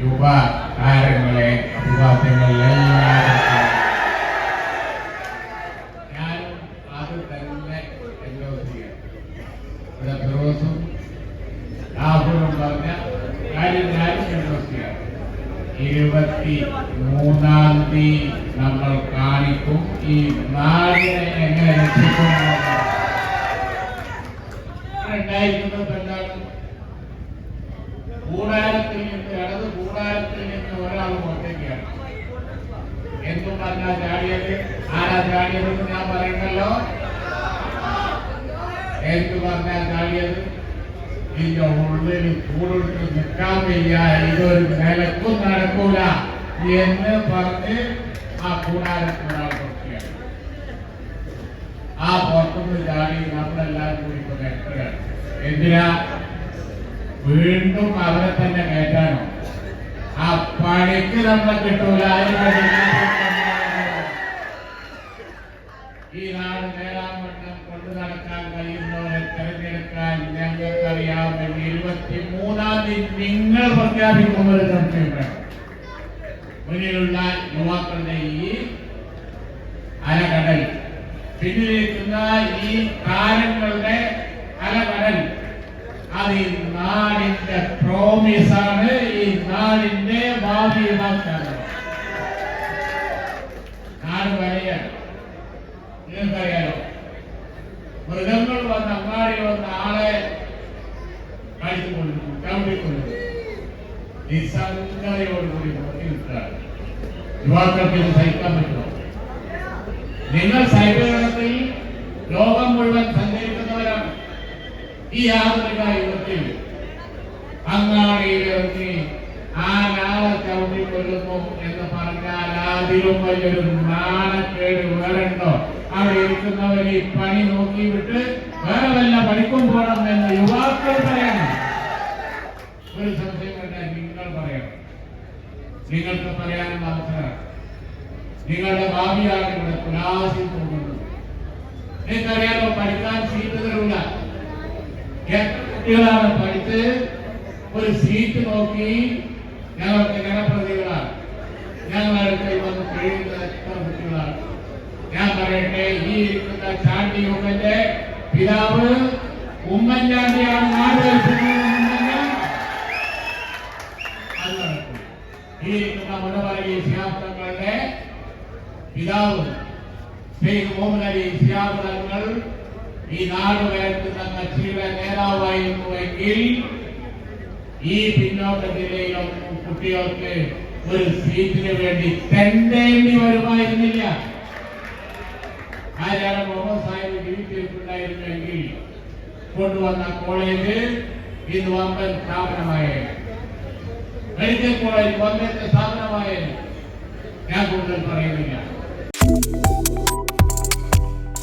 യുവ താരങ്ങളെ അഭിവാദ്യങ്ങളിലെല്ലാവർക്കും ഞാനും അത് തന്നെ എൻഡോസ് ചെയ്യാം ഇവിടെ ഫിറോസും രാഹുലും പറഞ്ഞ കാര്യം ഞാനും എൻഡോസ് ചെയ്യാം ഇരുപത്തി മൂന്നാം തീയതി നമ്മൾ കാണിക്കും ഈ നാടിനെ എങ്ങനെ രക്ഷിക്കും എന്നുള്ളത്. ഇവിടെ ഉണ്ടായിരിക്കുന്നത് എന്താണ് കൂടാരത്തിൽ നിന്ന് ഇടത് കൂടാരത്തിൽ നിന്ന് ഒരാൾ പുറത്തേക്കാണ്. എന്തും പറഞ്ഞാ ചാടിയത് ആരാ ചാടിയതെന്ന് ഞാൻ പറയണ്ടല്ലോ? എന്ത് പറഞ്ഞാ ചാടിയത് നിന്റെ ഉള്ളിൽ കൂടുതൽ നിൽക്കാൻ വയ്യ. ഇതൊരു നിലക്കും നടക്കൂല എന്ന് പറഞ്ഞ് ആ കൂടാരത്തിൽ ഒരാൾ പുറത്തെയാണ് ആ പുറത്തുനിന്ന് ചാടി നമ്മളെല്ലാവരും കൂടി ഇപ്പൊ എന്തിനാ? വീണ്ടും അവരെ തന്നെ കയറ്റാനോ? ആ പണിക്ക് നമ്മളെ കിട്ടൂല. ഈ നാട് നേരാൻ കൊണ്ടു നടക്കാൻ കഴിയുന്നവരെ തെരഞ്ഞെടുക്കാൻ ഞങ്ങൾക്കറിയാമെങ്കിൽ ഇരുപത്തി മൂന്നാം തീയതി നിങ്ങൾ പ്രഖ്യാപിക്കുന്ന ഒരു സംശയം വേണം. മുന്നിലുള്ള യുവാക്കളുടെ ഈ അലകടൽ. പിന്നിലിരിക്കുന്ന ഈ താരങ്ങളുടെ അലകടൽ. അത് ഈ നാടിന്റെ പ്രോമിസാണ് ഈ നാടിന്റെ ഭാവി വാഗ്ദാനം നാട് വരെയാണ് നിങ്ങൾക്കറിയാലോ മൃഗങ്ങൾ വന്ന് അങ്ങാടി വന്ന ആളെ കഴിച്ചുകൊണ്ടു ചവിട്ടിക്കൊണ്ടു നിസ്സംഗതയോടുകൂടി നോക്കി നിൽക്കുകയാണ് യുവാക്കൾക്ക് ഇത് സഹിക്കാൻ പറ്റുമോ നിങ്ങൾ സൈബറിടത്തിൽ ലോകം മുഴുവൻ സഞ്ചരിക്കുന്നവരാണ് ഈ യാത്രിക യുഗത്തിൽ അങ്ങാടിയിലിറങ്ങി ആ നാളെ ചവിട്ടിക്കൊല്ലുന്നു എന്ന് പറഞ്ഞാൽ അതിലും വലിയൊരു നാണക്കേട് വേറെണ്ടോ? അവിടെ ഇരിക്കുന്നവർ ഈ പണി നോക്കി വിട്ട് വേറെ വല്ല പണിക്കും പോകണം എന്ന് യുവാക്കൾ പറയണം. ഒരു സംശയം കണ്ടാൽ നിങ്ങൾ പറയണം. നിങ്ങൾക്ക് പറയാനുള്ള അവസരം നിങ്ങളുടെ ഭാവിയാണ് ഇവിടെ തുലാസിൽ പോകുന്നത്. നിങ്ങൾക്കറിയാലോ പഠിക്കാൻ സീറ്റ് കുട്ടികളാണ് പഠിച്ച് ഒരു സീറ്റ് നോക്കി ഞങ്ങൾക്ക് ജനപ്രതികളാണ് ഞങ്ങളുടെ കൈ വന്ന് കഴിയുന്ന എത്ര കുട്ടികളാണ് ഞാൻ പറയട്ടെ ഈ ഇരിക്കുന്ന ചാണ്ടി ഉമ്മന്റെ പിതാവ് ഉമ്മൻചാണ്ടിയാണ് നാട് ഭരിച്ചിട്ടുണ്ടെങ്കിൽ അത് നടക്കും ഈ ഇരിക്കുന്ന മുനവറകി ശാസ്ത്രങ്ങളുടെ പിതാവ് ഷെയ്ഖ് മുഹമ്മദ് അലി ശിഹാബ് തങ്ങൾ ഈ നാട് ഉയർത്തുന്ന കക്ഷിയുടെ നേതാവായിരുന്നുവെങ്കിൽ ഈ പിന്നോക്ക ജില്ലയിലും കുട്ടികൾക്ക് ഒരു സീറ്റിന് വേണ്ടി തെണ്ടേണ്ടി വരുമായിരുന്നില്ല. ആരാണ് മുഹമ്മദ് സാഹിബ് ജീവിച്ചിട്ടുണ്ടായിരുന്നുവെങ്കിൽ കൊണ്ടുവന്ന കോളേജ് ഇത് വമ്പൻ സ്ഥാപനമായേനെ. Medical college വമ്പത്തെ സ്ഥാപനമായേനെ. ഞാൻ കൂടുതൽ